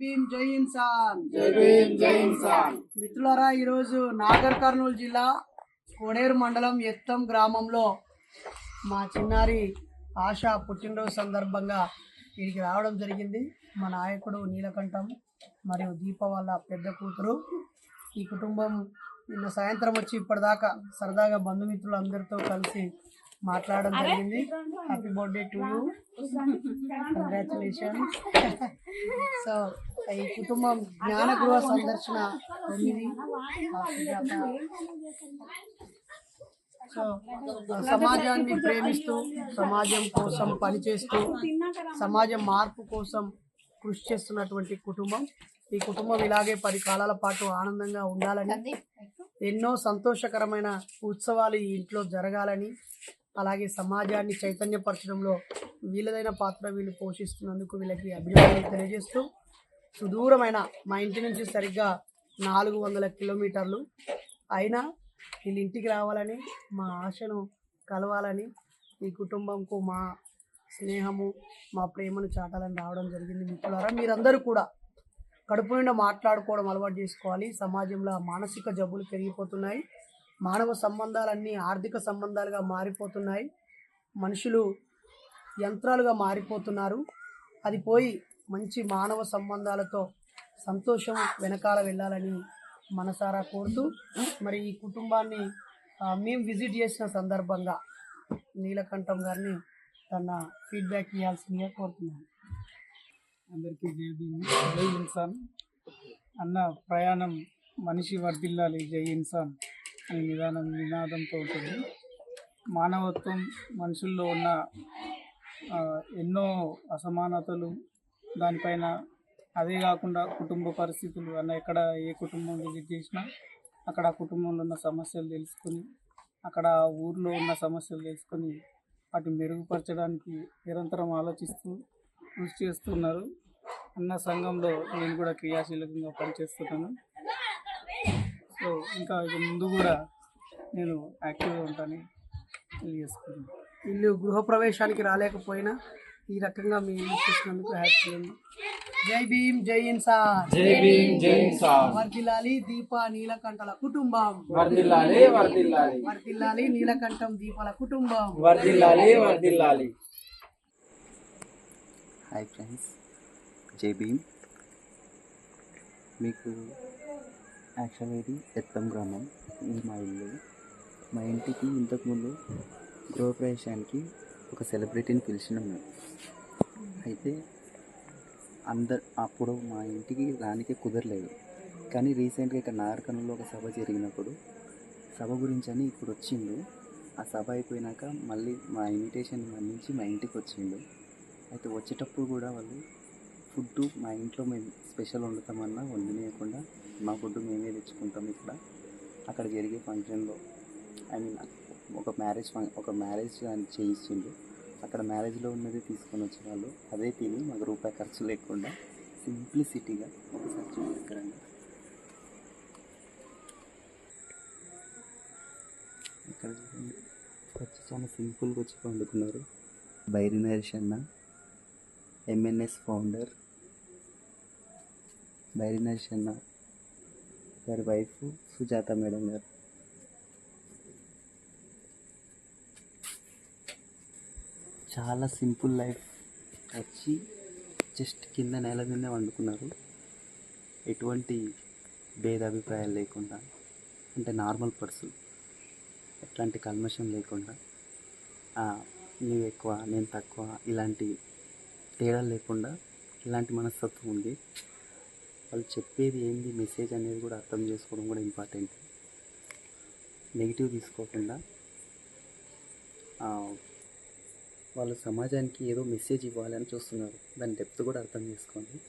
భీమ్ జై ఇన్సాన్ మిత్రులారా ఈరోజు నాగర్ కర్నూలు జిల్లా కోడేరు మండలం ఎత్తం గ్రామంలో మా చిన్నారి ఆశ పుట్టినరోజు సందర్భంగా వీడికి రావడం జరిగింది. మా నాయకుడు నీలకంఠం మరియు దీప వాళ్ళ పెద్ద కూతురు. ఈ కుటుంబం నిన్న సాయంత్రం వచ్చి ఇప్పటిదాకా సరదాగా బంధుమిత్రులు అందరితో కలిసి మాట్లాడడం జరిగింది. Happy birthday to you congratulation so ఈ కుటుంబం జ్ఞానగృహ సందర్శన తొమ్మిది. సో సమాజాన్ని ప్రేమిస్తూ సమాజం కోసం పనిచేస్తూ సమాజం మార్పు కోసం కృషి చేస్తున్నటువంటి కుటుంబం ఈ కుటుంబం ఇలాగే పది కాలాల పాటు ఆనందంగా ఉండాలని ఎన్నో సంతోషకరమైన ఉత్సవాలు ఈ ఇంట్లో జరగాలని అలాగే సమాజాన్ని చైతన్యపరచడంలో వీళ్ళదైన పాత్ర వీళ్ళు పోషిస్తున్నందుకు వీళ్ళకి అభినందనలు తెలియజేస్తూ సుదూరమైన మా ఇంటి నుంచి సరిగ్గా నాలుగు వందల కిలోమీటర్లు. అయినా వీళ్ళ ఇంటికి రావాలని మా ఆశను కలవాలని ఈ కుటుంబంకు మా స్నేహము మా ప్రేమను చాటాలని రావడం జరిగింది మిత్రులారా. మీరందరూ కూడా కడుపు నిండా మాట్లాడుకోవడం అలవాటు చేసుకోవాలి. సమాజంలో మానసిక జబ్బులు పెరిగిపోతున్నాయి. మానవ సంబంధాలన్నీ ఆర్థిక సంబంధాలుగా మారిపోతున్నాయి. మనుషులు యంత్రాలుగా మారిపోతున్నారు. అది పోయి మంచి మానవ సంబంధాలతో సంతోషం వెనకాల వెళ్ళాలని మనసారా కోరుతూ మరి ఈ కుటుంబాన్ని మేము విజిట్ చేసిన సందర్భంగా నీలకంఠం గారిని తన ఫీడ్బ్యాక్ ఇవ్వాల్సిందిగా కోరుతున్నాను. అందరికీ జై జై ఇన్సాన్. అన్న ప్రయాణం మనిషి వర్ధిల్లాలి జై ఇన్సాన్. అనే విధానం నినాదంతో ఉంటుంది. మానవత్వం మనుషుల్లో ఉన్న ఎన్నో అసమానతలు దానిపైన అదే కాకుండా కుటుంబ పరిస్థితులు అన్న ఎక్కడ ఏ కుటుంబం విజిట్ చేసినా అక్కడ ఆ కుటుంబంలో ఉన్న సమస్యలు తెలుసుకొని అక్కడ ఆ ఊర్లో ఉన్న సమస్యలు తెలుసుకొని వాటిని మెరుగుపరచడానికి నిరంతరం ఆలోచిస్తూ కృషి చేస్తున్నారు. అన్న సంఘంలో నేను కూడా క్రియాశీలకంగా పనిచేస్తున్నాను. సో ఇంకా ఇక ముందు కూడా నేను యాక్టివ్గా ఉంటానని తెలియజేసుకున్నాను వీళ్ళు గృహప్రవేశానికి రాలేకపోయినా ఈ రకంగా మీ ఇల్లు చూసినందుకు హ్యాపీ ఉంది జై భీమ్ జై ఇన్సాన్. జై భీమ్ జై ఇన్సాన్. వర్దిల్లాలి దీప నీలకంఠల కుటుంబం. వర్దిల్లాలి వర్దిల్లాలి వర్దిల్లాలి నీలకంఠం దీపాల కుటుంబం. వర్దిల్లాలి వర్దిల్లాలి హాయ్ ఫ్రెండ్స్ జై భీమ్. మీకు యాక్చువల్గా ఇది ఎత్తం గ్రామం. ఇది మా ఇల్లు. మా ఇంటికి ఇంతకుముందు గృహప్రవేశానికి ఒక సెలబ్రిటీని పిలిచినాం మేము. అయితే అందరు అప్పుడు మా ఇంటికి రానికే కుదరలేదు. కానీ రీసెంట్గా ఇక్కడ నారకణంలో ఒక సభ జరిగినప్పుడు సభ గురించి అని ఇప్పుడు వచ్చిండు. ఆ సభ అయిపోయినాక మళ్ళీ మా ఇన్విటేషన్ మన్నించి మా ఇంటికి వచ్చిండు. అయితే వచ్చేటప్పుడు కూడా వాళ్ళు ఫుడ్ మా ఇంట్లో మేము స్పెషల్ వండుతామన్నా వండనీయకుండా మా ఫుడ్ మేమే తెచ్చుకుంటాం ఇక్కడ. అక్కడ జరిగే ఫంక్షన్లో ఐ మీన్ ఒక మ్యారేజ్ ఫంక్ ఒక మ్యారేజ్ అని చేయించిండు. అక్కడ మ్యారేజ్లో ఉన్నది తీసుకొని వచ్చిన వాళ్ళు అదే తిని మాకు రూపాయి ఖర్చు లేకుండా సింప్లిసిటీగా ఒకసారి చూపిస్తారండి ఇక్కడ చూడండి. వచ్చి చాలా సింపుల్గా వచ్చి వండుకున్నారు. బైరి నరేష్ అన్న. ఎంఎన్ఎస్ ఫౌండర్ బైరి నరేష్ గారి వైఫ్ సుజాత మేడం గారు. చాలా సింపుల్ లైఫ్. వచ్చి జస్ట్ కింద నేల మీద వండుకున్నారు. ఎటువంటి భేదాభిప్రాయాలు లేకుండా అంటే నార్మల్ పర్సన్ ఎట్లాంటి కల్మషం లేకుండా నువ్వు ఎక్కువ నేను తక్కువ ఇలాంటి తేడా లేకుండా ఇలాంటి మనస్తత్వం ఉంది. వాళ్ళు చెప్పేది ఏంది మెసేజ్ అనేది కూడా అర్థం చేసుకోవడం కూడా ఇంపార్టెంట్. నెగిటివ్ తీసుకోకుండా వాళ్ళు సమాజానికి ఏదో మెసేజ్ ఇవ్వాలని చూస్తున్నారు. దాని డెప్త్ కూడా అర్థం చేసుకోండి.